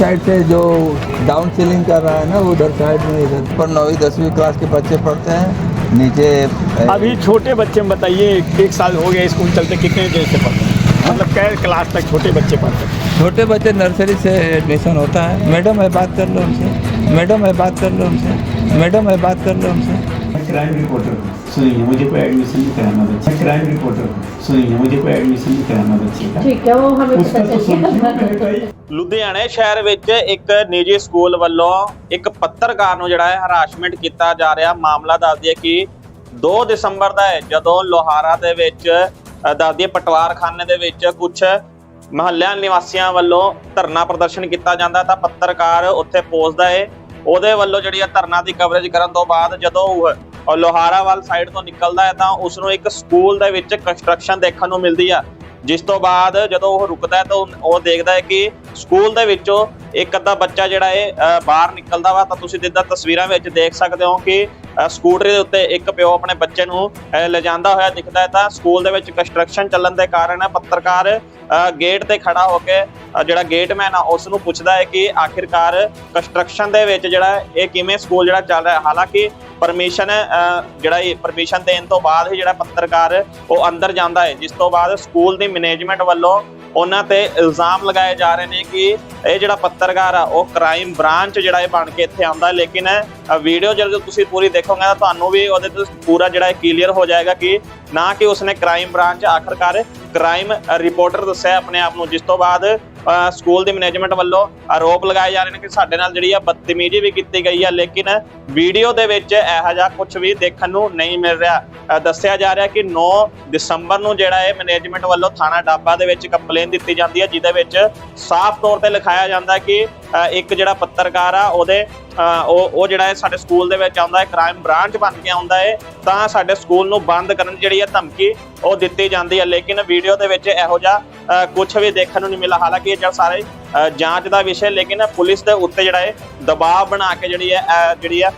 Side से जो down ceiling कर रहा है ना वो उधर साइड में इधर। पर नौवीं दसवीं क्लास के बच्चे पढ़ते हैं नीचे अभी छोटे बच्चे में बताइए एक साल हो गया स्कूल चलते कितने देर से पढ़ते हैं? मतलब कै क्लास तक छोटे बच्चे पढ़ते हैं? छोटे बच्चे नर्सरी से एडमिशन होता है। मैडम है बात कर लो उनसे मैडम है बात कर लो उनसे मैडम है बात कर लो उनसे क्राइम रिपोर्टर हूँ सुनिए मुझे कोई एडमिशन नहीं कराना बच्चे मैं क्राइम रिपोर्टर हूँ सुनिए मुझे कोई एडमिशन नहीं कराना बच्चे का ठीक है वो हमें उसका पता तो चल सुनिए गया मेरे भाई ਲੁਧਿਆਣੇ ਸ਼ਹਿਰ ਵਿੱਚ ਇੱਕ ਨਿੱਜੀ ਸਕੂਲ ਵੱਲੋਂ ਇੱਕ ਪੱਤਰਕਾਰ ਨੂੰ ਜਿਹੜਾ ਹੈ ਹਰਾਸਮੈਂਟ ਕੀਤਾ ਜਾ ਰਿਹਾ ਮਾਮਲਾ ਦੱਸ ਦਈਏ ਕਿ 2 ਦਸੰਬਰ ਦਾ ਹੈ ਜਦੋਂ ਲੋਹਾਰਾ ਦੇ ਵਿੱਚ ਅ, ਦੱਸ ਦਈਏ ਪਟਵਾਰਖਾਨੇ ਦੇ ਵਿੱਚ ਕੁਝ ਮਹੱਲਿਆਂ ਨਿਵਾਸੀਆਂ ਵੱਲੋਂ ਧਰਨਾ ਪ੍ਰਦਰਸ਼ਨ ਕੀਤਾ ਜਾਂਦਾ ਤਾਂ ਪੱਤਰਕਾਰ ਉੱਥੇ ਪਹੁੰਚਦਾ ਹੈ ਉਹਦੇ ਵੱਲੋਂ ਜਿਹੜੀ ਆ ਧਰਨਾ ਦੀ ਕਵਰੇਜ ਕਰਨ ਤੋਂ ਬਾਅਦ ਜਦੋਂ ਉਹ ਉਹ ਲੋਹਾਰਾ ਵੱਲ ਸਾਈਡ ਤੋਂ ਨਿਕਲਦਾ ਹੈ ਤਾਂ ਉਸ ਨੂੰ ਇੱਕ ਸਕੂਲ ਦੇ ਵਿੱਚ ਕੰਸਟਰਕਸ਼ਨ ਦੇਖਣ ਨੂੰ ਮਿਲਦੀ ਆ। ਜਿਸ ਤੋਂ ਬਾਅਦ ਜਦੋਂ ਉਹ ਰੁਕਦਾ ਹੈ ਤਾਂ ਉਹ- ਦੇਖਦਾ ਹੈ ਕਿ ਸਕੂਲ ਦੇ ਵਿੱਚੋਂ ਇੱਕ ਅੱਧਾ ਬੱਚਾ ਜਿਹੜਾ ਹੈ ਬਾਹਰ ਨਿਕਲਦਾ ਵਾ ਤਾਂ ਤੁਸੀਂ ਜਿੱਦਾਂ ਤਸਵੀਰਾਂ ਵਿੱਚ ਦੇਖ ਸਕਦੇ ਹੋ ਕਿ ਅ, ਸਕੂਟਰੀ ਦੇ ਉੱਤੇ ਇੱਕ ਪਿਓ ਆਪਣੇ ਬੱਚੇ ਨੂੰ ਅ, ਲਿਜਾਂਦਾ ਹੋਇਆ ਦਿਖਦਾ ਹੈ ਤਾਂ ਸਕੂਲ ਦੇ ਵਿੱਚ ਕੰਸਟਰਕਸ਼ਨ ਚੱਲਣ ਦੇ ਕਾਰਨ ਪੱਤਰਕਾਰ ਗੇਟ ਤੇ ਖੜਾ ਹੋ ਕੇ ਜਿਹੜਾ ਗੇਟਮੈਨ ਆ ਉਸ ਨੂੰ ਪੁੱਛਦਾ ਹੈ ਕਿ ਆਖਿਰਕਾਰ ਕੰਸਟਰਕਸ਼ਨ ਦੇ ਵਿੱਚ ਜਿਹੜਾ ਇਹ ਕਿਵੇਂ ਸਕੂਲ ਜਿਹੜਾ ਚੱਲ ਰਿਹਾ ਹਾਲਾਂਕਿ ਪਰਮਿਸ਼ਨ ਜਿਹੜਾ ਇਹ ਪਰਮਿਸ਼ਨ ਦੇਣ ਤੋਂ ਬਾਅਦ ਹੀ ਜਿਹੜਾ ਪੱਤਰਕਾਰ ਉਹ ਅੰਦਰ ਜਾਂਦਾ ਹੈ, ਜਿਸ ਤੋਂ ਬਾਅਦ ਸਕੂਲ ਦੀ ਮੈਨੇਜਮੈਂਟ ਵੱਲੋਂ ਉਹਨਾਂ ਤੇ ਇਲਜ਼ਾਮ ਲਗਾਏ ਜਾ ਰਹੇ ਨੇ ਕਿ ਇਹ ਜਿਹੜਾ ਪੱਤਰਕਾਰ ਆ, ਉਹ ਕ੍ਰਾਈਮ ਬ੍ਰਾਂਚ ਜਿਹੜਾ ਇਹ ਬਣ ਕੇ ਇੱਥੇ ਆਉਂਦਾ ਲੇਕਿਨ ਵੀਡੀਓ ਜਦੋਂ ਤੁਸੀਂ ਪੂਰੀ ਦੇਖੋਗੇ ਤਾਂ ਤੁਹਾਨੂੰ ਵੀ ਉਹਦੇ ਤੋਂ ਪੂਰਾ ਜਿਹੜਾ ਕਲੀਅਰ ਹੋ ਜਾਏਗਾ ਕਿ ਨਾ ਕਿ ਉਸਨੇ ਕ੍ਰਾਈਮ ਬ੍ਰਾਂਚ ਆਖਰਕਾਰ ਕ੍ਰਾਈਮ ਰਿਪੋਰਟਰ ਦੱਸਿਆ ਆਪਣੇ ਆਪ ਨੂੰ, ਜਿਸ ਤੋਂ ਬਾਅਦ ਸਕੂਲ ਦੀ ਮੈਨੇਜਮੈਂਟ ਵੱਲੋਂ ਆਰੋਪ ਲਗਾਏ ਜਾ ਰਹੇ ਨੇ ਕਿ ਸਾਡੇ ਨਾਲ ਜਿਹੜੀ ਆ ਬਦਤਮੀਜ਼ੀ ਵੀ ਕੀਤੀ ਗਈ ਆ, ਲੇਕਿਨ ਵੀਡੀਓ ਦੇ ਵਿੱਚ ਇਹੋ ਜਿਹਾ ਕੁਝ ਵੀ ਦੇਖਣ ਨੂੰ ਨਹੀਂ ਮਿਲ ਰਿਹਾ। ਦੱਸਿਆ ਜਾ ਰਿਹਾ ਕਿ 9 ਦਸੰਬਰ ਨੂੰ ਜਿਹੜਾ ਇਹ ਮੈਨੇਜਮੈਂਟ ਵੱਲੋਂ ਥਾਣਾ ਡਾਬਾ ਦੇ ਵਿੱਚ ਕੰਪਲੇਨ ਦਿੱਤੀ ਜਾਂਦੀ ਹੈ ਜਿਹਦੇ ਵਿੱਚ ਸਾਫ਼ ਤੌਰ ਤੇ ਲਿਖਾਇਆ ਜਾਂਦਾ ਕਿ ਇੱਕ ਜਿਹੜਾ ਪੱਤਰਕਾਰ ਆ, ਉਹਦੇ ਉਹ ਉਹ ਜਿਹੜਾ ਹੈ ਸਾਡੇ ਸਕੂਲ ਦੇ ਵਿੱਚ ਆਉਂਦਾ ਹੈ, ਕ੍ਰਾਈਮ ਬ੍ਰਾਂਚ ਬਣ ਕੇ ਆਉਂਦਾ ਹੈ, ਤਾਂ ਸਾਡੇ ਸਕੂਲ ਨੂੰ ਬੰਦ ਕਰਨ ਦੀ ਜਿਹੜੀ ਹੈ ਧਮਕੀ ਉਹ ਦਿੱਤੀ ਜਾਂਦੀ ਹੈ ਲੇਕਿਨ ਵੀਡੀਓ ਦੇ ਵਿੱਚ ਇਹੋ ਜਿਹਾ ਕੁਝ ਵੀ ਦੇਖਣ ਨੂੰ ਨਹੀਂ ਮਿਲਾ ਹਾਲਾਂਕਿ ਇਹ ਜਿਹੜਾ ਸਾਰੇ ਜਾਂਚ ਦਾ ਵਿਸ਼ੇ ਲੇਕਿਨ ਪੁਲਿਸ ਦੇ ਉੱਤੇ ਜਿਹੜਾ ਹੈ ਦਬਾਅ ਬਣਾ ਕੇ ਜਿਹੜੀ ਹੈ ਜਿਹੜੀ ਹੈ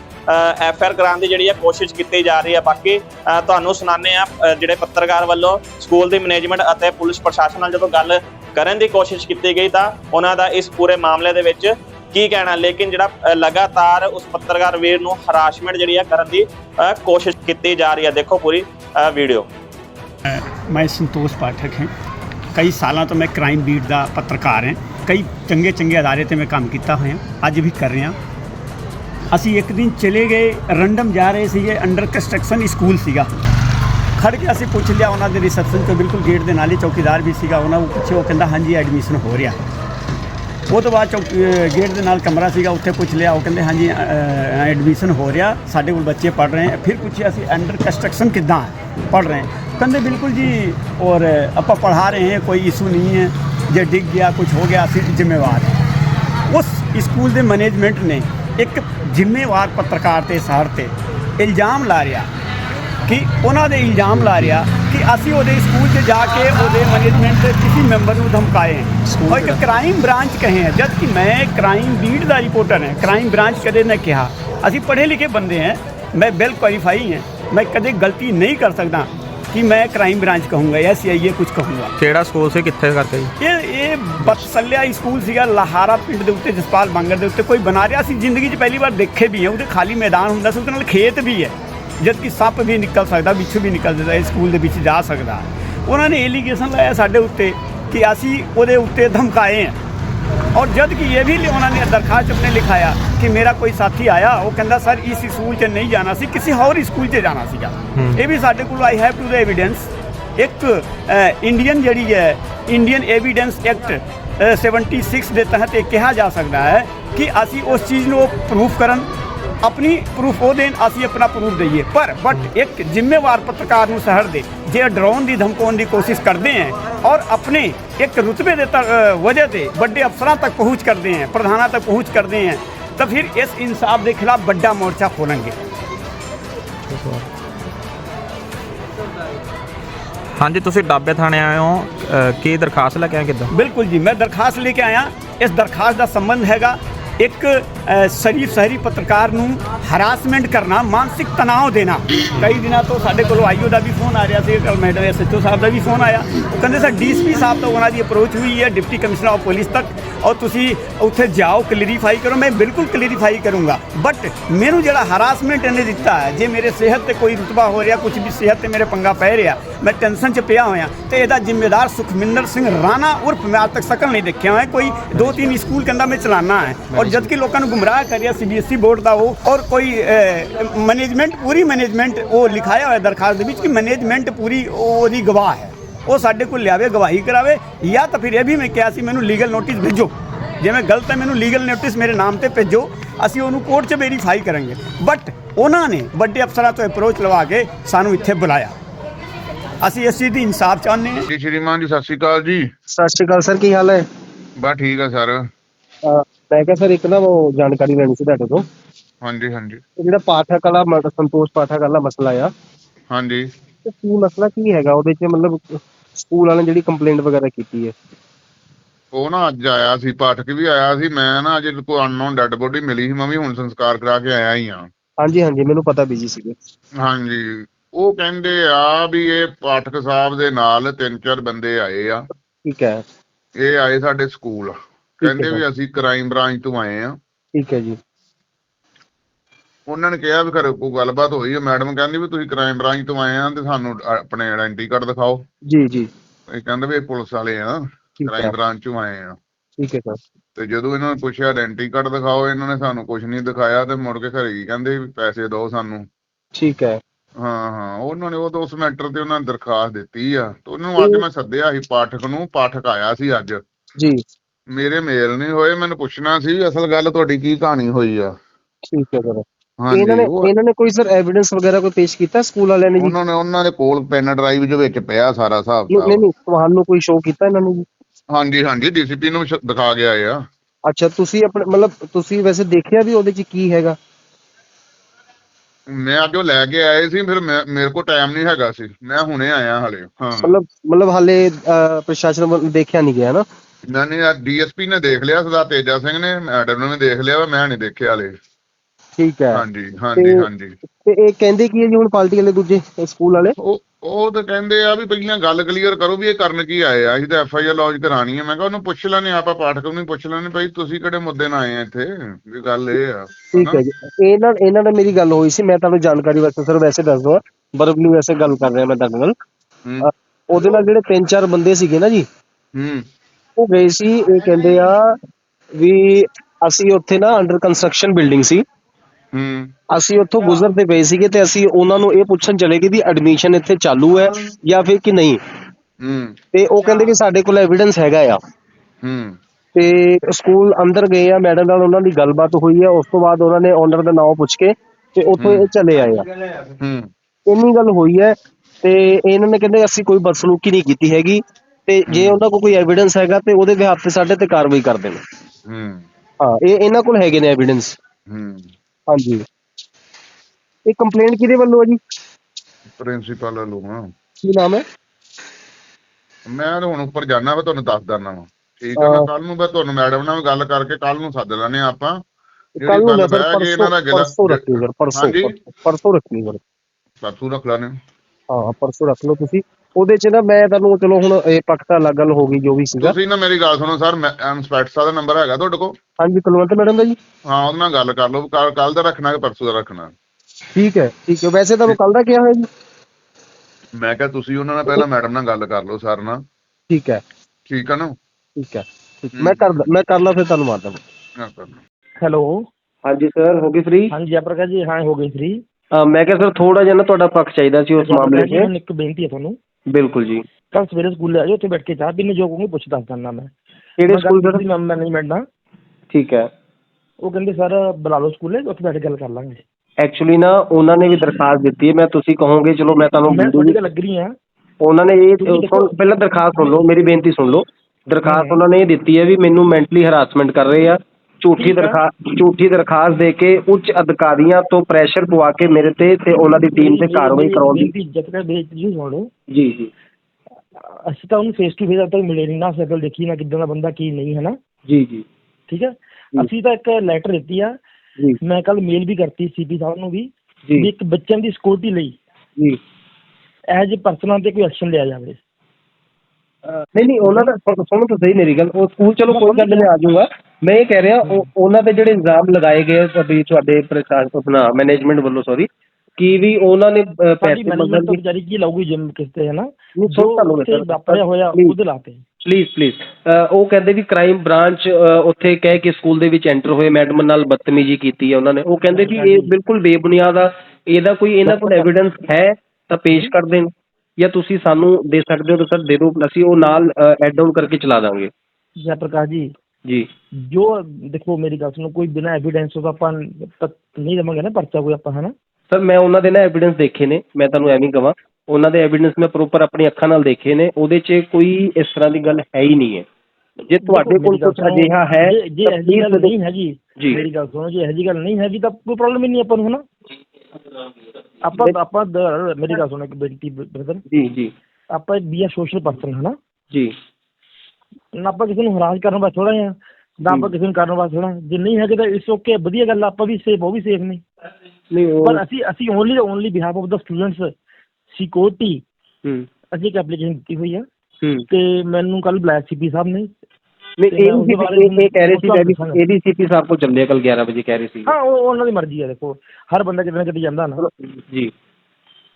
ਐਫ ਆਰ ਕਰਾਉਣ ਦੀ ਜਿਹੜੀ ਹੈ ਕੋਸ਼ਿਸ਼ ਕੀਤੀ ਜਾ ਰਹੀ ਹੈ। ਬਾਕੀ ਤੁਹਾਨੂੰ ਸੁਣਾਉਂਦੇ ਆ ਜਿਹੜੇ ਪੱਤਰਕਾਰ ਵੱਲੋਂ ਸਕੂਲ ਦੀ ਮੈਨੇਜਮੈਂਟ ਅਤੇ ਪੁਲਿਸ ਪ੍ਰਸ਼ਾਸਨ ਨਾਲ ਜਦੋਂ ਗੱਲ ਕਰਨ ਦੀ ਕੋਸ਼ਿਸ਼ ਕੀਤੀ ਗਈ ਤਾਂ ਉਹਨਾਂ ਦਾ ਇਸ ਪੂਰੇ ਮਾਮਲੇ ਦੇ ਵਿੱਚ ਕੀ ਕਹਿਣਾ। ਲੇਕਿਨ ਜਿਹੜਾ ਲਗਾਤਾਰ ਉਸ ਪੱਤਰਕਾਰ ਵੀਰ ਨੂੰ ਹਰਾਸਮੈਂਟ ਜਿਹੜੀ ਹੈ ਕਰਨ ਦੀ ਕੋਸ਼ਿਸ਼ ਕੀਤੀ ਜਾ ਰਹੀ ਹੈ। ਦੇਖੋ ਪੂਰੀ ਵੀਡੀਓ ਮੈਂ ਸੰਤੋਸ਼ ਪਾਠਕ ਹਾਂ। ਕਈ ਸਾਲਾਂ ਤੋਂ ਮੈਂ ਕ੍ਰਾਈਮ ਬੀਟ ਦਾ ਪੱਤਰਕਾਰ ਹਾਂ। ਕਈ ਚੰਗੇ ਚੰਗੇ ਅਦਾਰੇ ਤੇ ਮੈਂ ਕੰਮ ਕੀਤਾ ਹੋਇਆ। ਅੱਜ ਵੀ ਕਰ ਰਿਹਾ। ਅਸੀਂ ਇੱਕ ਦਿਨ ਚਲੇ ਗਏ ਰੈਂਡਮ ਜਾ ਰਹੇ ਸੀਗੇ ਅੰਡਰ ਕੰਸਟਰਕਸ਼ਨ ਸਕੂਲ ਸੀਗਾ। ਖੜ ਕੇ ਅਸੀਂ ਪੁੱਛ ਲਿਆ ਉਹਨਾਂ ਦੇ ਰਿਸੈਪਸ਼ਨ ਤੋਂ ਬਿਲਕੁਲ ਗੇਟ ਦੇ ਨਾਲ ਹੀ ਚੌਕੀਦਾਰ ਵੀ ਸੀਗਾ। ਉਹਨਾਂ ਨੂੰ ਪੁੱਛਿਆ, ਉਹ ਕਹਿੰਦਾ, ਹਾਂਜੀ ਐਡਮਿਸ਼ਨ ਹੋ ਰਿਹਾ। ਉਹ ਤੋਂ ਬਾਅਦ ਚੌਕ ਗੇਟ ਦੇ ਨਾਲ ਕਮਰਾ ਸੀਗਾ, ਉੱਥੇ ਪੁੱਛ ਲਿਆ। ਉਹ ਕਹਿੰਦੇ, ਹਾਂਜੀ ਐਡਮਿਸ਼ਨ ਹੋ ਰਿਹਾ। ਸਾਡੇ ਕੋਲ ਬੱਚੇ ਪੜ ਰਹੇ ਹੈ। ਫਿਰ ਪੁੱਛਿਆ, ਅਸੀਂ ਅੰਡਰ ਕੰਸਟਰਕਸ਼ਨ ਕਿੱਦਾਂ ਹੈ ਪੜ ਰਹੇ ਕਹਿੰਦੇ ਬਿਲਕੁਲ ਜੀ ਔਰ ਆਪਾਂ ਪੜ੍ਹਾ ਰਹੇ ਹਾਂ ਕੋਈ ਇਸ਼ੂ ਨਹੀਂ ਹੈ। ਜੇ ਡਿੱਗ ਗਿਆ ਕੁਝ ਹੋ ਗਿਆ ਅਸੀਂ ਜ਼ਿੰਮੇਵਾਰ ਉਸ ਸਕੂਲ ਦੇ ਮੈਨੇਜਮੈਂਟ ਨੇ ਇੱਕ ਜ਼ਿੰਮੇਵਾਰ ਪੱਤਰਕਾਰ ਤੇ ਸਰ ਤੇ ਇਲਜ਼ਾਮ ਲਾ ਰਿਹਾ ਕਿ ਉਹਨਾਂ ਦੇ ਇਲਜ਼ਾਮ ਲਾ ਰਿਹਾ ਕਿ ਅਸੀਂ ਉਹਦੇ ਸਕੂਲ 'ਚ ਜਾ ਕੇ ਉਹਦੇ ਮੈਨੇਜਮੈਂਟ ਦੇ ਕਿਸੇ ਮੈਂਬਰ ਨੂੰ ਧਮਕਾਏ ਹੈ। ਔਰ ਇੱਕ ਕ੍ਰਾਈਮ ਬ੍ਰਾਂਚ ਕਹੇ ਹੈ। ਜਦ ਕਿ ਮੈਂ ਕ੍ਰਾਈਮ ਬੀਟ ਦਾ ਰਿਪੋਰਟਰ ਹਾਂ। ਕ੍ਰਾਈਮ ਬ੍ਰਾਂਚ ਕਦੇ ਨਾ ਕਿਹਾ। ਅਸੀਂ ਪੜ੍ਹੇ ਲਿਖੇ ਬੰਦੇ ਹਾਂ। ਮੈਂ ਵੈਲ ਕੁਆਲੀਫਾਈ ਹਾਂ। ਮੈਂ ਕਦੇ ਗਲਤੀ ਨਹੀਂ ਕਰ ਸਕਦਾ। ਕਿ ਮੈਂ ਕ੍ਰਾਈਮ ਬ੍ਰਾਂਚ ਕਹੂੰਗਾ ਜਾਂ ਸੀਆਈਏ ਕੁਝ ਕਹੂੰਗਾ ਕਿਹੜਾ ਸਕੂਲ ਸੀ ਕਿੱਥੇ ਕਰਕੇ ਜੀ ਇਹ ਇਹ ਬਤਸਲਿਆ ਸਕੂਲ ਸੀਗਾ ਲਾਹਾਰਾ ਪਿੰਡ ਦੇ ਉੱਤੇ ਜਸਪਾਲ ਬਾਂਗਰ ਦੇ ਉੱਤੇ ਕੋਈ ਬਣਾ ਰਿਹਾ ਸੀ ਜ਼ਿੰਦਗੀ 'ਚ ਪਹਿਲੀ ਵਾਰ ਦੇਖੇ ਵੀ ਹੈ ਉਹਦੇ ਖਾਲੀ ਮੈਦਾਨ ਹੁੰਦਾ ਸੀ ਉਹਦੇ ਨਾਲ ਖੇਤ ਵੀ ਹੈ ਜਦ ਕਿ ਸੱਪ ਵੀ ਨਿਕਲ ਸਕਦਾ ਬਿੱਛੂ ਵੀ ਨਿਕਲ ਸਕਦਾ ਇਸ ਸਕੂਲ ਦੇ ਵਿੱਚ ਜਾ ਸਕਦਾ ਉਹਨਾਂ ਨੇ ਐਲੀਗੇਸ਼ਨ ਲਾਇਆ ਸਾਡੇ ਉੱਤੇ ਕਿ ਅਸੀਂ ਉਹਦੇ ਉੱਤੇ ਧਮਕਾਏ ਹਾਂ और जब कि ये भी उन्होंने दरखास्त अपने लिखाया कि मेरा कोई साथी आया वो कहता सर इस स्कूल 'ਚ ਨਹੀਂ ਜਾਣਾ ਸੀ ਕਿਸੇ ਹੋਰ ਸਕੂਲ 'ਚ ਜਾਣਾ ਸੀਗਾ ਇਹ ਵੀ ਸਾਡੇ ਕੋਲ I have to the evidence ਇੱਕ ਇੰਡੀਅਨ ਜਿਹੜੀ ਹੈ ਇੰਡੀਅਨ ਐਵੀਡੈਂਸ ਐਕਟ 76 ਦੇ ਤਹਿਤ ਇਹ ਕਿਹਾ ਜਾ ਸਕਦਾ ਹੈ ਕਿ ਅਸੀਂ ਉਸ ਚੀਜ਼ ਨੂੰ ਪ੍ਰੂਫ ਕਰਨ ਆਪਣੀ ਪ੍ਰੂਫ ਉਹ ਦੇਣ ਅਸੀਂ ਆਪਣਾ ਪ੍ਰੂਫ ਦਈਏ। ਪਰ ਬਟ ਇੱਕ ਜ਼ਿੰਮੇਵਾਰ ਪੱਤਰਕਾਰ ਨੂੰ ਸਹਰ ਦੇ ਜੇ ਡਰਾਉਣ ਦੀ ਧਮਕਾਉਣ ਦੀ ਕੋਸ਼ਿਸ਼ ਕਰਦੇ ਹੈ ਔਰ ਆਪਣੇ ਇੱਕ ਰੁਤਬੇ ਦੇ ਵਜ੍ਹਾ ਤੇ ਵੱਡੇ ਅਫਸਰਾਂ ਤੱਕ ਪਹੁੰਚ ਕਰਦੇ ਹੈ ਪ੍ਰਧਾਨਾਂ ਤੱਕ ਪਹੁੰਚ ਕਰਦੇ ਹੈ ਤਾਂ ਫਿਰ ਇਸ ਇਨਸਾਫ ਦੇ ਖਿਲਾਫ ਵੱਡਾ ਮੋਰਚਾ ਖੋਲਣਗੇ। ਹਾਂਜੀ ਤੁਸੀਂ ਡਾਬੇ ਥਾਣੇ ਆਏ ਹੋ। ਕੀ ਦਰਖਾਸਤ ਲੈ ਕੇ ਆਏ ਕਿੱਦਾਂ? ਬਿਲਕੁਲ ਜੀ ਮੈਂ ਦਰਖਾਸਤ ਲੈ ਕੇ ਆਇਆ। ਇਸ ਦਰਖਾਸਤ ਦਾ ਸੰਬੰਧ ਹੈਗਾ ਇੱਕ ਅ, ਸਰੀ ਸਹਿਰੀ ਪੱਤਰਕਾਰ ਨੂੰ ਹਰਾਸਮੈਂਟ ਕਰਨਾ ਮਾਨਸਿਕ ਤਣਾਅ ਦੇਣਾ। ਕਈ ਦਿਨਾਂ ਤੋਂ ਸਾਡੇ ਕੋਲ ਆਈਓ ਦਾ ਵੀ ਫੋਨ ਆ ਰਿਹਾ ਸੀ ਕੱਲ ਮੈਡਮ ਐਸਐਚਓ ਸਾਹਿਬ ਦਾ ਵੀ ਫੋਨ ਆਇਆ। ਉਹ ਕਹਿੰਦੇ ਸਰ ਡੀਐਸਪੀ ਸਾਹਿਬ ਤੋਂ ਉਹਨਾਂ ਦੀ ਅਪਰੋਚ ਹੋਈ ਹੈ ਡਿਪਟੀ ਕਮਿਸ਼ਨਰ ਆਫ ਪੁਲਿਸ ਤੱਕ। ਔਰ ਤੁਸੀਂ ਉੱਥੇ ਜਾਓ ਕਲੀਅਰੀਫਾਈ ਕਰੋ। ਮੈਂ ਬਿਲਕੁਲ ਕਲੀਅਰੀਫਾਈ ਕਰੂੰਗਾ। ਬਟ ਮੈਨੂੰ ਜਿਹੜਾ ਹਰਾਸਮੈਂਟ ਇਹਨੇ ਦਿੱਤਾ ਹੈ ਜੇ ਮੇਰੇ ਸਿਹਤ ਤੇ ਕੋਈ ਰੁਤਬਾ ਹੋ ਰਿਹਾ ਕੁਝ ਵੀ ਸਿਹਤ ਤੇ ਮੇਰੇ ਪੰਗਾ ਪੈ ਰਿਹਾ ਮੈਂ ਟੈਨਸ਼ਨ 'ਚ ਪਿਆ ਹੋਇਆ ਤੇ ਇਹਦਾ ਜ਼ਿੰਮੇਦਾਰ ਸੁਖਮਿੰਦਰ ਸਿੰਘ ਰਾਣਾ ਉਰਫ ਮੈਂ ਅੱਜ ਤੱਕ ਸ਼ਕਲ ਨਹੀਂ ਦੇਖਿਆ ਹੋਇਆ। ਕੋਈ ਦੋ ਤਿੰਨ ਸਕੂਲ ਕਹਿੰਦਾ ਮੈਂ ਚਲਾਨਾ ਹੈ। ਔਰ ਜਦ ਕਿ ਲੋਕਾਂ ਨੂੰ ਗੁੰਮਰਾਹ ਕਰ ਰਿਹਾ ਸੀਬੀਐਸਈ ਬੋਰਡ ਦਾ ਉਹ ਔਰ ਕੋਈ ਮੈਨੇਜਮੈਂਟ ਪੂਰੀ ਮੈਨੇਜਮੈਂਟ ਉਹ ਲਿਖਾਇਆ ਹੋਇਆ ਦਰਖਾਸਤ ਦੇ ਵਿੱਚ ਕਿ ਮੈਨੇਜਮੈਂਟ ਪੂਰੀ ਉਹ- ਉਹਦੀ ਗਵਾਹ ਹੈ। ਉਹ ਸਾਡੇ ਕੋਲ ਲਿਆਵੇ ਗਵਾਹੀ ਕਰਾਵੇ ਜਾਂ ਤਾਂ ਫਿਰ ਇਹ ਵੀ ਮੈਂ ਕਿਹਾ ਸੀ ਮੈਨੂੰ ਲੀਗਲ ਨੋਟਿਸ ਭੇਜੋ। ਜੇ ਮੈਂ ਗਲਤ ਹੈ ਮੈਨੂੰ ਲੀਗਲ ਨੋਟਿਸ ਮੇਰੇ ਨਾਮ ਤੇ ਭੇਜੋ ਅਸੀਂ ਉਹਨੂੰ ਕੋਰਟ 'ਚ ਵੈਰੀਫਾਈ ਕਰਾਂਗੇ। ਬਟ ਉਹਨਾਂ ਨੇ ਵੱਡੇ ਅਫਸਰਾਂ ਤੋਂ ਅਪਰੋਚ ਲਵਾ ਕੇ ਸਾਨੂੰ ਇੱਥੇ ਬੁਲਾਇਆ। ਅਸੀਂ ਇਸ ਚੀਜ਼ ਦੀ ਇਨਸਾਫ ਚਾਹੁੰਦੇ ਹਾਂ। ਜੀ ਸ਼੍ਰੀਮਾਨ ਜੀ ਸਤਿ ਸ਼੍ਰੀ ਅਕਾਲ ਜੀ। ਸਤਿ ਸ਼੍ਰੀ ਅਕਾਲ ਸਰ ਕੀ ਹਾਲ ਹੈ? ਬਸ ਠੀਕ ਆ ਸਰ। ਮੈਂ ਕਿਹਾ ਸਰ ਇੱਕ ਨਾ ਉਹ ਜਾਣਕਾਰੀ ਲੈਣੀ ਸੀ ਤੁਹਾਡੇ ਤੋਂ। ਹਾਂਜੀ ਹਾਂਜੀ। ਇਹ ਜਿਹੜਾ ਪਾਠਕ ਵਾਲਾ ਮ- ਸੰਤੋਸ਼ ਪਾਠਕ ਵਾਲਾ ਮਸਲਾ ਆ। ਹਾਂਜੀ। ਤੇ ਕੀ ਮਸਲਾ ਕੀ ਹੈਗਾ? ਉਹਦੇ 'ਚ ਮਤਲਬ ਸਕੂਲ ਵਾਲਿਆਂ ਨੇ ਜਿਹੜੀ ਕੰਪਲੇਂਟ ਵਗੈਰਾ ਕੀਤੀ ਹੈ। ਉਹ ਨਾ ਅੱਜ ਆਇਆ ਸੀ ਪਾਠਕ ਵੀ ਆਇਆ ਸੀ। ਮੈਂ ਨਾ ਅੱਜ ਕੋਈ ਅਨਨੋਨ ਡੈੱਡ ਬੋਡੀ ਮਿਲੀ ਸੀ ਮੈਂ ਵੀ ਹੁਣ ਸੰਸਕਾਰ ਕਰਾ ਕੇ ਆਇਆ ਹੀ ਆ ਹਾਂਜੀ ਹਾਂਜੀ ਮੈਨੂੰ ਪਤਾ ਬਿਜ਼ੀ ਸੀਗੇ। ਹਾਂਜੀ। ਉਹ ਕਹਿੰਦੇ ਆ ਵੀ ਇਹ ਪਾਠਕ ਸਾਹਿਬ ਦੇ ਨਾਲ ਤਿੰਨ ਚਾਰ ਬੰਦੇ ਆਏ ਆ। ਠੀਕ ਹੈ। ਇਹ ਆਏ ਸਾਡੇ ਸਕੂਲ। ਕਹਿੰਦੇ ਹੈ ਵੀ ਅਸੀਂ ਕ੍ਰਾਈਮ ਬ੍ਰਾਂਚ ਤੋਂ ਆਏ ਆ ਠੀਕ ਹੈ ਜੀ। ਉਹਨਾਂ ਨੇ ਕਿਹਾ ਵੀ ਘਰੇ ਕੋਈ ਗੱਲਬਾਤ ਹੋਈ ਹੈ ਮੈਡਮ ਕਹਿੰਦੀ ਵੀ ਤੁਸੀਂ ਕ੍ਰਾਈਮ ਬ੍ਰਾਂਚ ਤੋਂ ਆਏ ਆ ਤੇ ਸਾਨੂੰ ਆਪਣੇ ਆਇਡੈਂਟੀ ਕਾਰਡ ਦਿਖਾਓ। ਜੀ ਜੀ। ਇਹ ਕਹਿੰਦੇ ਵੀ ਇਹ ਪੁਲਿਸ ਵਾਲੇ ਆ। ਠੀਕ ਕ੍ਰਾਈਮ ਹੈ ਬ੍ਰਾਂਚ ਤੋਂ ਆਏ ਆ ਠੀਕ ਹੈ ਸਰ। ਤੇ ਜਦੋਂ ਇਹਨਾਂ ਨੇ ਪੁੱਛਿਆ ਆਇਡੈਂਟੀ ਕਾਰਡ ਦਿਖਾਓ ਇਹਨਾਂ ਨੇ ਸਾਨੂੰ ਕੁਝ ਨਹੀਂ ਦਿਖਾਇਆ ਤੇ ਮੁੜ ਕੇ ਘਰੇ ਕੀ ਕਹਿੰਦੇ ਵੀ ਪੈਸੇ ਦਿਓ ਸਾਨੂੰ। ਠੀਕ ਹੈ। ਹਾਂ ਹਾਂ। ਉਹਨਾਂ ਨੇ ਉਹ ਉਸ ਮੈਟਰ ਤੇ ਉਹਨਾਂ ਨੇ ਦਰਖਾਸਤ ਦਿੱਤੀ ਆ। ਤੇ ਉਹਨੂੰ ਅੱਜ ਮੈਂ ਸੱਦਿਆ ਸੀ ਪਾਠਕ ਨੂੰ। ਪਾਠਕ ਆਇਆ ਸੀ ਅੱਜ। ਜੀ। ਮੇਰੇ ਮੇਲ ਨਹੀਂ ਹੋਏ ਮੈਨੂੰ ਪੁੱਛਣਾ ਸੀ ਅਸਲ ਗੱਲ ਤੁਹਾਡੀ ਕੀ ਕਹਾਣੀ ਹੋਈ ਆ? ਠੀਕ ਹੈ ਸਰ। ਹਾਂਜੀ ਇਹਨਾਂ ਨੇ ਉਹ- ਇਹਨਾਂ ਨੇ ਕੋਈ ਸਰ ਐਵੀਡੈਂਸ ਵਗੈਰਾ ਕੋਈ ਪੇਸ਼ ਕੀਤਾ ਸਕੂਲ ਵਾਲਿਆਂ ਨੇ ਜੀ? ਉਹਨਾਂ ਨੇ ਉਹਨਾਂ ਦੇ ਕੋਲ ਪੈਨ ਡਰਾਈਵ ਜੋ ਵਿੱਚ ਪਿਆ ਸਾਰਾ ਹਿਸਾਬ ਨਹੀਂ ਨਹੀਂ ਕਿਤਾਬ। ਨਹੀਂ, ਤੁਹਾਨੂੰ ਕੋਈ ਸ਼ੋਅ ਕੀਤਾ ਇਹਨਾਂ ਨੇ ਜੀ? ਹਾਂਜੀ ਹਾਂਜੀ ਡੀਸੀਪੀ ਨੂੰ ਸ਼- ਦਿਖਾ ਆਏ ਆ। ਅੱਛਾ ਤੁਸੀਂ ਆਪਣੇ ਮਤਲਬ ਤੁਸੀਂ ਵੈਸੇ ਦੇਖਿਆ ਵੀ ਉਹਦੇ 'ਚ ਕੀ ਹੈਗਾ? ਮੈਂ ਅੱਜ ਉਹ ਲੈ ਕੇ ਆਏ ਸੀ ਫਿਰ ਮੈਂ- ਮੇਰੇ ਕੋਲ ਟਾਈਮ ਨਹੀਂ ਹੈਗਾ ਸੀ। ਮੈਂ ਹੁਣੇ ਆਇਆ ਹਲੇ ਹਾਂ। ਮਤਲਬ ਮਤਲਬ ਹਾਲੇ ਅਹ, ਪ੍ਰਸ਼ਾਸਨ ਵੱਲੋਂ ਦੇਖਿਆ ਨਹੀਂ ਗਿਆ ਨਾ? ਮੈਂ ਨਹੀਂ ਡੀਐਸਪੀ ਨੇ ਦੇਖ ਲਿਆ ਸਰਦਾਰ ਤੇਜਾ ਸਿੰਘ ਨੇ ਮੈਡਮ ਨੇ ਦੇਖ ਲਿਆ ਵਾ, ਮੈਂ ਨਹੀਂ ਦੇਖਿਆ ਹਲੇ। ਠੀਕ ਹੈ। ਹਾਂਜੀ ਹਾਂਜੀ ਹਾਂਜੀ। ਤੇ ਇਹ ਕਹਿੰਦੇ ਕੀ ਹੈ ਜੀ ਹੁਣ ਪਾਰਟੀ ਵਾਲੇ ਦੂਜੇ ਸਕੂਲ ਵਾਲੇ? ਉਹ ਉਹ ਤਾਂ ਕਹਿੰਦੇ ਆ ਵੀ ਪਹਿਲਾਂ ਗੱਲ ਕਲੀਅਰ ਕਰੋ ਵੀ ਇਹ ਕਰਨ ਕੀ ਆਏ ਆ ਅਸੀਂ ਤਾਂ ਐਫ ਆਈ ਆਰ ਲੌਜ ਕਰਾਣੀ ਹੈ ਮੈਂ ਕਿਹਾ ਉਹਨੂੰ ਪੁੱਛ ਲੈਣੇ ਆਪਾਂ ਪਾਠਕ ਨੂੰ ਪੁੱਛ ਲੈਣੇ ਭਾਈ ਤੁਸੀਂ ਕਿਹੜੇ ਮੁੱਦੇ ਨਾਲ ਆਏ ਆ ਇੱਥੇ? ਵੀ ਗੱਲ ਇਹ ਆ ਠੀਕ? ਹੈ ਜੀ। ਇਹਨਾਂ ਇਹਨਾਂ ਨਾਲ ਮੇਰੀ ਗੱਲ ਹੋਈ ਸੀ ਮੈਂ ਤੁਹਾਨੂੰ ਜਾਣਕਾਰੀ ਵਾਸਤੇ ਸਰ ਵੈਸੇ ਦੱਸ ਦਵਾਂ ਬਰਬਲੀ ਵੈਸੇ ਗੱਲ ਕਰ ਰਿਹਾ ਮੈਂ ਤੁਹਾਡੇ ਨਾਲ। ਉਹਦੇ ਨਾਲ ਜਿਹੜੇ ਤਿੰਨ ਚਾਰ ਬੰਦੇ ਸੀਗੇ ਨਾ ਜੀ ਹੂੰ। ਉਹ ਗਏ ਸੀ ਇਹ ਕਹਿੰਦੇ ਆ ਵੀ ਅਸੀਂ ਉੱਥੇ ਨਾ ਅੰਡਰ ਕੰਸਟਰਕਸ਼ਨ ਬਿਲਡਿੰਗ ਸੀ। ਹੂੰ। ਅਸੀਂ ਉੱਥੋਂ ਗੁਜ਼ਰਦੇ ਪਏ ਸੀਗੇ ਤੇ ਅਸੀਂ ਉਹਨਾਂ ਨੂੰ ਇਹ ਪੁੱਛਣ ਚਲੇ ਗਏ ਵੀ ਐਡਮਿਸ਼ਨ ਇੱਥੇ ਚਾਲੂ ਹੈ ਜਾਂ ਫਿਰ ਕਿ ਨਹੀਂ। ਹੂੰ। ਤੇ ਉਹ ਕਹਿੰਦੇ ਕਿ ਸਾਡੇ ਕੋਲ ਐਵੀਡੈਂਸ ਹੈਗਾ ਆ। ਹੂੰ। ਤੇ ਸਕੂਲ ਅੰਦਰ ਗਏ ਆ ਮੈਡਮ ਨਾਲ ਉਹਨਾਂ ਦੀ ਗੱਲਬਾਤ ਹੋਈ ਆ ਉਸ ਤੋਂ ਬਾਅਦ ਉਹਨਾਂ ਨੇ ਓਨਰ ਦਾ ਨਾਮ ਪੁੱਛ ਕੇ ਤੇ ਉੱਥੋਂ ਇਹ ਚਲੇ ਆਏ ਆ। ਹੂੰ। ਇੰਨੀ ਗੱਲ ਹੋਈ ਹੈ ਤੇ ਇਹਨਾਂ ਨੇ ਕਹਿੰਦੇ ਅਸੀਂ ਕੋਈ ਬਦਸਲੂਕੀ ਨਹੀਂ ਕੀਤੀ ਹੈਗੀ। ਤੇ ਜੇ ਉਹਨਾਂ ਕੋਲ ਕੋਈ ਐਵੀਡੈਂਸ ਹੈਗਾ ਤੇ ਉਹਦੇ ਬਿਹਾਫ ਤੇ ਸਾਡੇ ਤੇ ਕਾਰਵਾਈ ਕਰ ਦੇਣ। ਹੂੰ। ਹਾਂ ਇਹ ਇਹਨਾਂ ਕੋਲ ਹੈਗੇ ਨੇ ਐਵੀਡੈਂਸ ਹੂੰ। ਹਾਂਜੀ। ਇਹ ਕੰਪਲੇਂਟ ਕਿਹਦੇ ਵੱਲੋਂ ਹੈ ਜੀ? ਪ੍ਰਿੰਸੀਪਲ ਲੂਗਾ ਕੀ ਨਾਮ ਹੈ? ਮੈਂ ਤਾਂ ਹੁਣ ਉੱਪਰ ਜਾਣਾ ਵਾ ਤੁਹਾਨੂੰ ਦੱਸ ਦਿੰਦਾ ਵਾ। ਠੀਕ ਹੈ ਨਾ ਹਾਂ। ਕੱਲ ਨੂੰ ਮੈਂ ਤੁਹਾਨੂੰ ਮੈਡਮ ਨਾਲ ਵੀ ਗੱਲ ਕਰਕੇ ਕੱਲ ਨੂੰ ਸੱਦ ਲੈਣੇ ਆਪਾਂ। ਕੱਲ ਨੂੰ ਨਾ ਦਾ ਪਰਸੋਂ ਪਰਸੋਂ ਰੱਖੀ ਸਰ ਪਰਸੋਂ ਪਰਸੋਂ- ਰੱਖੀ ਸਰ ਪਰਸੋਂ ਰੱਖ ਲੈਣੇ ਹਾਂ ਪਰਸੋਂ ਰੱਖ ਲਓ ਤੁਸੀਂ। ਉਹਦੇ ਚ ਨਾ ਮੈਂ ਤੁਹਾਨੂੰ ਚਲੋ ਹੁਣ ਇਹ ਪੱਕ ਤਾਂ ਅਲੱਗ ਗੱਲ ਹੋ ਗਈ ਜੋ ਵੀ ਸੀਗਾ। ਤੁਸੀਂ ਨਾ ਮੇਰੀ ਗੱਲ ਸੁਣੋ ਸਰ ਇੰਸਪੈਕਟਰ ਸਾਹਿਬ ਦਾ ਨੰਬਰ ਹੈਗਾ ਤੁਹਾਡੇ ਕੋਲ? ਹਾਂਜੀ ਕੁਲਵੰਤ ਮੈਡਮ ਦਾ ਜੀ। ਹਾਂ ਉਹਦੇ ਨਾਲ ਗੱਲ ਕਰ ਲਓ ਕੱਲ ਦਾ ਰੱਖਣਾ ਕਿ ਪਰਸੋਂ ਦਾ ਰੱਖਣਾ? ਠੀਕ ਹੈ ਠੀਕ ਹੈ। ਵੈਸੇ ਤੁਹਾਨੂੰ ਕੱਲ ਦਾ ਕਿਹਾ ਹੋਇਆ ਜੀ। ਮੈਂ ਕਿਹਾ ਤੁਸੀਂ ਉਹਨਾਂ ਨਾਲ ਪਹਿਲਾਂ ਮੈਡਮ ਨਾਲ ਗੱਲ ਕਰ ਲਓ ਸਰ ਨਾਲ। ਠੀਕ ਹੈ। ਠੀਕ ਹੈ ਨਾ? ਠੀਕ ਹੈ ਮੈਂ ਕਰ ਮੈਂ ਕਰ ਲਾ ਫਿਰ ਤੁਹਾਨੂੰ ਮਾਰਦਾ ਹੈਲੋ। ਹਾਂਜੀ ਸਰ ਹੋ ਗਈ ਫ੍ਰੀ ਹਾਂਜੀ ਜੈਪ੍ਰਕਾਸ਼ ਜੀ ਹਾਂ ਹੋ ਗਈ ਫ੍ਰੀ ਮੈਂ ਕਿਹਾ ਸਰ ਥੋੜਾ ਜਿਹਾ ਨਾ ਤੁਹਾਡਾ ਪੱਖ ਚਾਹੀਦਾ ਸੀ ਉਸ ਮਾਮਲੇ 'ਚ ਇੱਕ ਬੇਨਤੀ ਹੈ ਤੁਹਾਨੂੰ। ਬਿਲਕੁਲ ਜੀ। ਕੱਲ ਸਵੇਰੇ ਸਕੂਲ ਆ ਜਾਓ ਉੱਥੇ ਬੈਠ ਕੇ ਚਾਹ ਪੀਣੇ ਜੋ ਕਹੋਗੇ ਪੁੱਛ ਦੱਸ ਦਿੰਦਾ ਮੈਂ। ਕਿਹੜੇ ਸਕੂਲ ਦੀ ਮੈਨੇਜਮੈਂਟ ਨਾਲ। ਠੀਕ ਹੈ। ਉਹ ਕਹਿੰਦੇ ਸਰ ਬੁਲਾ ਲਓ ਸਕੂਲੇ ਉੱਥੇ ਬੈਠ ਕੇ ਗੱਲ ਕਰ ਲਾਂਗੇ। ਐਕਚੁਅਲੀ ਨਾ ਉਹਨਾਂ ਨੇ ਵੀ ਦਰਖਾਸਤ ਦਿੱਤੀ ਹੈ ਮੈਂ ਤੁਸੀਂ ਕਹੋਗੇ ਚਲੋ ਮੈਂ ਤੁਹਾਨੂੰ ਮੈਂ ਤੁਹਾਡੀ ਗੱਲ ਲੱਗ ਰਹੀ ਆ ਉਹਨਾਂ ਨੇ ਇਹ ਸੁਣ- ਪਹਿਲਾਂ ਦਰਖਾਸਤ ਸੁਣ ਲਓ ਮੇਰੀ ਬੇਨਤੀ ਸੁਣ ਲਓ। ਦਰਖਾਸਤ। ਉਹਨਾਂ ਨੇ ਇਹ ਦਿੱਤੀ ਹੈ ਵੀ ਮੈਨੂੰ ਮੈਂਟਲੀ ਹਰਾਸਮੈਂਟ ਕਰ ਰਹੇ ਆ। ਝੂਠੀ। ਦਰਖਾਸਤ ਝੂਠੀ ਦਰਖਾਸਤ ਦੇ ਕੇ ਉੱਚ ਅਧਿਕਾਰੀਆਂ ਤੋਂ ਪ੍ਰੈਸ਼ਰ ਪਵਾ ਕੇ ਮੇਰੇ ਤੇ ਤੇ ਉਹਨਾਂ ਦੀ ਟੀਮ ਤੇ ਕਾਰਵਾਈ ਕਰਾਉਣ ਦੀ। ਇੱਜ਼ਤ ਜੀ ਜੀ ਜੀ। ਅਸੀਂ ਤਾਂ ਉਹਨੂੰ ਫੇਸ ਟੂ ਫੇਸ ਤੱਕ ਮਿਲੇ ਨਹੀਂ ਨਾ ਸ਼ਕਲ ਦੇਖੀ ਨਾ ਕਿੱਦਾਂ ਦਾ ਬੰਦਾ ਕੀ ਨਹੀਂ ਹੈ ਨਾ ਜੀ ਜੀ। ਠੀਕ ਹੈ ਅਸੀਂ ਤਾਂ ਇੱਕ ਲੈਟਰ ਦਿੱਤੀ ਆ। ਜੀ। ਮੈਂ ਕੱਲ ਮੇਲ ਵੀ ਕਰਤੀ ਸੀਪੀ ਸਾਹਿਬ ਨੂੰ ਵੀ ਜੀ। ਵੀ ਇੱਕ ਬੱਚਿਆਂ ਦੀ ਸਿਕਿਉਰਿਟੀ ਲਈ ਜੀ। ਐਜ ਪਰਸਨਾਂ ਤੇ ਕੋਈ ਐਕਸ਼ਨ ਲਿਆ ਜਾਵੇ। ਨਹੀਂ ਨਹੀਂ ਉਹਨਾਂ ਦਾ ਸੁਣੋ ਤਾਂ ਸਹੀ ਮੇਰੀ ਗੱਲ ਉਹ ਸਕੂਲ ਚਲੋ ਕੋਈ ਗੱਲ ਨਹੀਂ ਆ ਜਾਊਗਾ। ਮੈਂ ਇਹ ਕਹਿ ਰਿਹਾ ਉਹ ਉਹਨਾਂ ਦੇ ਜਿਹੜੇ ਇਲਜ਼ਾਮ ਲਗਾਏ ਗਏ ਆ ਤੁਹਾਡੀ ਤੁਹਾਡੇ ਪ੍ਰਸ਼ਾਸਨ ਆਪਣਾ ਮੈਨੇਜਮੈਂਟ ਵੱਲੋਂ ਸੌਰੀ ਕਿ ਵੀ ਉਹਨਾਂ ਨੇ ਅ, ਪੈਸੇ ਮੰਗਣ ਤੋਂ ਦੀ ਜਿੰਮ ਕਿਸ ਤੇ ਹੈ ਨਾ ਨਹੀਂ, ਜੋ ਸੁਣ ਤਾਂ ਲਓ ਉੱਥੇ ਸਰ। ਵਾਪਰਿਆ ਹੋਇਆ Please. ਉਹਦੇ ਲਾਤੇ ਪਲੀਜ਼ ਪਲੀਜ਼ ਉਹ ਕਹਿੰਦੇ ਵੀ ਕ੍ਰਾਈਮ ਬ੍ਰਾਂਚ ਉੱਥੇ ਕਹਿ ਕੇ ਸਕੂਲ ਦੇ ਵਿੱਚ ਐਂਟਰ ਹੋਏ। ਮੈਡਮ ਨਾਲ ਬਦਤਮੀਜ਼ੀ ਕੀਤੀ ਹੈ ਉਹਨਾਂ ਨੇ। ਉਹ ਕਹਿੰਦੇ ਵੀ ਇਹ ਬਿਲਕੁਲ ਬੇਬੁਨਿਆਦ ਆ। ਇਹਦਾ ਕੋਈ ਇਹਨਾਂ ਕੋਲ ਐਵੀਡੈਂਸ ਹੈ ਤਾਂ ਪੇਸ਼ ਕਰ ਦੇਣ। ਜਾਂ ਤੁਸੀਂ ਸਾਨੂੰ ਦੇ ਸਕਦੇ ਹੋ ਤਾਂ ਸਰ ਦੇ ਦਿਓ। ਅਸੀਂ ਉਹ ਨਾਲ ਐਡ ਆਨ ਕਰਕੇ ਚਲਾ ਦਾਂਗੇ। ਜੈ ਪ੍ਰਕਾਸ਼ ਜੀ ਜੀ। ਜੋ ਦੇਖੋ ਮੇਰੀ ਗੱਲ ਸੁਣੋ ਕੋਈ ਬਿਨਾਂ ਐਵੀਡੈਂਸ ਤੋਂ ਆਪਾਂ ਨਹੀਂ ਦੇਵਾਂਗੇ ਨਾ ਪਰਚਾ ਕੋਈ ਆਪਾਂ ਹੈ ਨਾ ਸਰ ਮੈਂ ਉਹਨਾਂ ਦੇ ਨਾ ਐਵੀਡੈਂਸ ਦੇਖੇ ਨੇ ਮੈਂ ਤੁਹਾਨੂੰ ਐਵੇਂ ਕਹਾਂ ਉਹਨਾਂ ਦੇ ਐਵੀਡੈਂਸ ਮੈਂ ਪ੍ਰੋਪਰ ਆਪਣੀ ਅੱਖਾਂ ਨਾਲ ਦੇਖੇ ਨੇ ਉਹਦੇ 'ਚ ਕੋਈ ਇਸ ਤਰ੍ਹਾਂ ਦੀ ਗੱਲ ਹੈ ਹੀ ਨਹੀਂ ਹੈ। ਜੇ ਤੁਹਾਡੇ ਕੋਲ ਕੁਝ ਅਜਿਹਾ ਹੈ ਜੇ ਜੇ ਤਾਂ ਇਹੋ ਜਿਹੀ ਗੱਲ ਨਹੀਂ ਹੈਗੀ ਜੀ। ਮੇਰੀ ਗੱਲ ਸੁਣੋ ਜੇ ਇਹੋ ਜਿਹੀ ਗੱਲ ਨਹੀਂ ਹੈਗੀ ਤਾਂ ਕੋਈ ਪ੍ਰੋਬਲਮ ਹੀ ਨਹੀਂ ਆਪਾਂ ਨੂੰ ਹਨਾ? ਆਪਾਂ ਆਪਾਂ ਮੇਰੀ ਗੱਲ ਸੁਣੋ ਇੱਕ ਬੇਨਤੀ ਬ੍ਰਦਰ। ਜੀ ਜੀ। ਆਪਾਂ ਬੀ ਆ ਸੋਸ਼ਲ ਪਰਸਨ ਹਨਾ? ਜੀ। ਨਾ ਆਪਾਂ ਕਿਸੇ ਨੂੰ ਹਰਾਜ ਕਰਨ ਵਾਸਤੇ ਥੋੜਾ ਆ ਨਾ ਆਪਾਂ ਕਿਸੇ ਨੂੰ ਕਰਨ ਵਾਸਤੇ ਥੋੜਾ ਜੇ ਨਹੀਂ ਹੈਗੇ ਤਾਂ ਇਸ ਓਕੇ ਵਧੀਆ ਗੱਲ ਆ, ਆਪਾਂ ਵੀ ਸੇਫ ਉਹ ਵੀ ਸੇਫ ਨੇ। ਨਹੀਂ ਉਹ ਪਰ ਅਸੀਂ ਅਸੀਂ only only behalf of the students security ਹੂੰ। ਅਸੀਂ ਇੱਕ ਐਪਲੀਕੇਸ਼ਨ ਦਿੱਤੀ ਹੋਈ ਆ। ਹੂੰ। ਤੇ ਮੈਨੂੰ ਕੱਲ ਬੁਲਾਇਆ ਸੀਪੀ ਸਾਹਿਬ ਨੇ। ਨਹੀਂ ਤੇ ਮੈਂ ਉਹਦੇ ਬਾਰੇ ਇਹ ਇਹ ਕਹਿ ਰਹੇ ਸੀ ਤੁਹਾਨੂੰ ਡੈਡੀ ਦੱਸਾਂਗਾ। ਏਡੀਸੀਪੀ ਸਾਹਿਬ ਕੋਲ ਚੱਲੇ ਕੱਲ 11 ਵਜੇ ਕਹਿ ਰਹੇ ਸੀ। ਹਾਂ ਉਹ ਉਹਨਾਂ ਦੀ ਮਰਜ਼ੀ ਆ ਦੇਖੋ। ਹਰ ਬੰਦਾ ਕਿਤੇ ਨਾ ਕਿਤੇ ਜਾਂਦਾ ਨਾ। ਜੀ।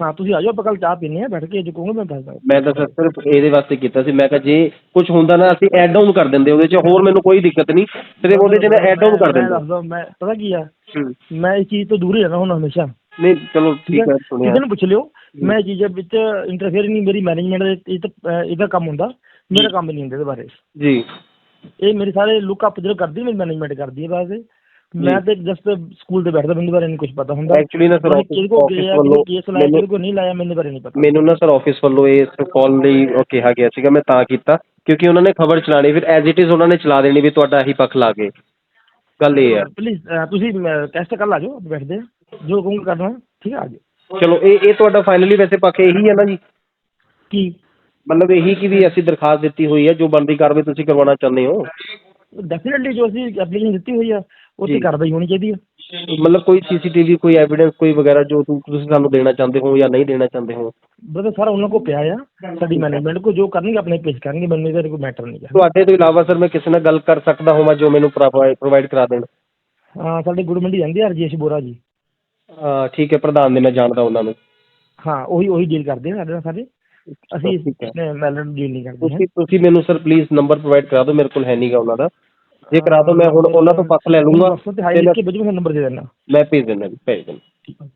ਹਾਂ ਤੁਸੀਂ ਆ ਜਾਓ ਆਪਾਂ ਕੱਲ ਚਾਹ ਪੀਨੇ ਆ ਬੈਠ ਕੇ ਜੋ ਕਹੋਗੇ ਮੈਂ ਦੱਸ ਦਾਂਗਾ। ਮੈਂ ਤਾਂ ਸਰ ਸਿਰਫ ਇਹਦੇ ਵਾਸਤੇ ਕੀਤਾ ਸੀ ਮੈਂ ਕਿਹਾ ਜੇ ਕੁਝ ਹੁੰਦਾ ਨਾ ਅਸੀਂ ਐਡ ਆਨ ਕਰ ਦਿੰਦੇ ਉਹਦੇ 'ਚ ਹੋਰ ਮੈਨੂੰ ਕੋਈ ਦਿੱਕਤ ਨਹੀਂ ਸਿਰਫ ਉਹਦੇ 'ਚ ਨਾ ਐਡ ਆਨ ਕਰ ਦਿੰਦੇ। ਦੱਸਦਾ ਮੈਂ ਪਤਾ ਕੀ ਆ? ਹੂੰ। ਮੈਂ ਇਸ ਚੀਜ਼ ਤੋਂ ਦੂਰ ਹੀ ਰਹਿਣਾ ਹੁਣ ਹਮੇਸ਼ਾ। ਨਹੀਂ ਚਲੋ ਠੀਕ ਹੈ ਸੁਣਿਆ। ਕਿਸੇ ਨੂੰ ਪੁੱਛ ਲਿਓ ਮੈਂ ਇਹ ਚੀਜ਼ਾਂ ਵਿੱਚ ਇੰਟਰਫੇਅਰ ਨਹੀਂ ਮੇਰੀ ਮੈਨੇਜਮੈਂਟ ਦੇ ਇਹ ਤਾਂ ਅਹ, ਇਹਦਾ ਕੰਮ ਹੁੰਦਾ ਮੇਰਾ ਕੰਮ ਨਹੀਂ ਹੁੰਦਾ ਇਹਦੇ ਬਾਰੇ। ਜੀ। ਇਹ ਮੇਰੇ ਸਾਰੇ ਲੁੱਕ ਅਪ ਜਿਹੜੇ ਕਰਦੀ ਮੇਰੀ ਮੈਨੇਜਮੈਂਟ ਕਰਦੀ ਹੈ ਬਸ। ਇਹ। ਮੈਂ ਤੇ ਜਸਟ ਸਕੂਲ ਤੇ ਬੈਠਦਾ ਮੈਨੂੰ ਬਾਰੇ ਨਹੀਂ ਕੁਝ ਪਤਾ ਹੁੰਦਾ। Actually ਨਾ office ਗਿਆ ਵੱਲੋਂ ਕੇਸ ਲਾਇਆ ਕਿਹਦੇ ਕੋਲ ਨਹੀਂ ਲਾਇਆ ਮੈਨੂੰ ਬਾਰੇ ਨਹੀਂ ਪਤਾ। ਮੈਨੂੰ ਨਾ ਸਰ ਆਫਿਸ ਵੱਲੋਂ ਇਸ ਕਾਲ ਲਈ ਉਹ ਕਿਹਾ ਗਿਆ ਸੀਗਾ ਮੈਂ ਤਾਂ ਕੀਤਾ ਕਿਉਂਕਿ ਉਹਨਾਂ ਨੇ ਖਬਰ ਚਲਾਣੀ ਫਿਰ ਐਜ਼ ਇਟ ਇਜ਼ ਉਹਨਾਂ ਨੇ ਚਲਾ ਦੇਣੀ ਵੀ ਤੁਹਾਡਾ ਇਹੀ ਪੱਖ ਲਾ ਕੇ। ਗੱਲ ਇਹ ਹੈ ਪਲੀਜ਼ ਤੁਸੀਂ ਟੈਸਟ ਕਰ ਲਾ ਜਾਓ ਬੈਠਦੇ ਜੋ ਕਹੂੰਗਾ ਕਰਨਾ ਠੀਕ ਹੈ ਆ ਜਾਓ। ਚਲੋ ਇਹ ਇਹ ਤੁਹਾਡਾ ਫਾਈਨਲੀ ਵੈਸੇ ਪੱਖ ਇਹੀ ਹੈ ਨਾ ਜੀ। ਕੀ? ਮਤਲਬ ਇਹੀ ਕਿ ਵੀ ਅਸੀਂ ਦਰਖਾਸਤ ਦਿੱਤੀ ਹੋਈ ਹੈ ਜੋ ਬਣਦੀ ਕਾਰਵਾਈ ਤੁਸੀਂ ਕਰਵਾਉਣਾ ਚਾਹੁੰਦੇ ਹੋ। ਡੈਫੀਨਿਟਲੀ ਜੋ ਅਸੀਂ ਐਪਲੀਕੇਸ਼ਨ ਦਿੱਤੀ ਹੋਈ ਆ ਉਹ ਤੇ ਜੀ। ਕਾਰਵਾਈ ਹੋਣੀ ਚਾਹੀਦੀ ਆ। ਮਤਲਬ ਕੋਈ ਸੀਸੀਟੀਵੀ ਕੋਈ ਐਵੀਡੈਂਸ ਕੋਈ ਵਗੈਰਾ ਜੋ ਤੁ- ਤੁਸੀਂ ਸਾਨੂੰ ਦੇਣਾ ਚਾਹੁੰਦੇ ਹੋ ਜਾਂ ਨਹੀਂ ਦੇਣਾ ਚਾਹੁੰਦੇ ਹੋ? ਬਰਦਰ ਸਾਰਾ ਉਹਨਾਂ ਕੋਲ ਪਿਆ ਆ। ਸਾਡੀ ਮੈਨੇਜਮੈਂਟ ਕੋ ਜੋ ਕਰਨਗੇ ਆਪਣੇ ਪੇਸ਼ ਕਰਨਗੇ ਮੈਨੂੰ ਇਹਦਾ ਕੋਈ ਮੈਟਰ ਨਹੀਂ ਹੈ ਤੁਹਾਡੇ ਤੋਂ ਇਲਾਵਾ ਸਰ ਮੈਂ ਕਿਸੇ ਨਾਲ ਗੱਲ ਕਰ ਸਕਦਾ ਹਾਂ ਜੋ ਮੈਨੂੰ ਪ੍ਰੋਵਾਈਡ ਕਰਾ ਦੇਣ? ਹਾਂ ਸਾਡੇ ਗੁੜ ਮੰਡੀ ਰਹਿੰਦੇ ਆ ਰਜੇਸ਼ ਬੋਰਾ ਜੀ। ਅਹ ਠੀਕ ਹੈ ਪ੍ਰਧਾਨ ਦੇ ਮੈਂ ਜਾਣਦਾ ਉਹਨਾਂ ਨੂੰ। ਹਾਂ ਉਹੀ ਉਹੀ ਡੀਲ ਕਰਦੇ ਆ ਸਾਡੇ ਨਾਲ ਸਾਰੇ। ਅਸੀਂ ਠੀਕ ਹੈ। ਮੈਲਨ ਡੀਲ ਨਹੀਂ ਕਰਦੇ ਤੁਸੀਂ ਤੁਸੀਂ ਮੈਨੂੰ ਸਰ ਪਲੀਜ਼ ਨੰਬਰ ਪ੍ਰੋਵਾਈਡ ਕਰਾ ਦਿਓ ਮੇਰੇ ਕੋਲ ਹੈ ਨਹੀਂਗਾ ਉਹਨਾਂ ਦਾ। ਜੇ ਕਰਾ ਦਿਓ ਮੈਂ ਹੁਣ ਉਹਨਾਂ ਤੋਂ ਪੱਖ ਲੈ ਲੂੰਗਾ ਤੇ ਹਾਈ ਮੈਂ- ਮੈਂ ਨੰਬਰ ਦੇ ਦੇਣਾ ਮੈਂ ਭੇਜ ਦਿੰਦਾ ਜੀ ਭੇਜ ਦਿੰਦਾ। ਠੀਕ ਹੈ।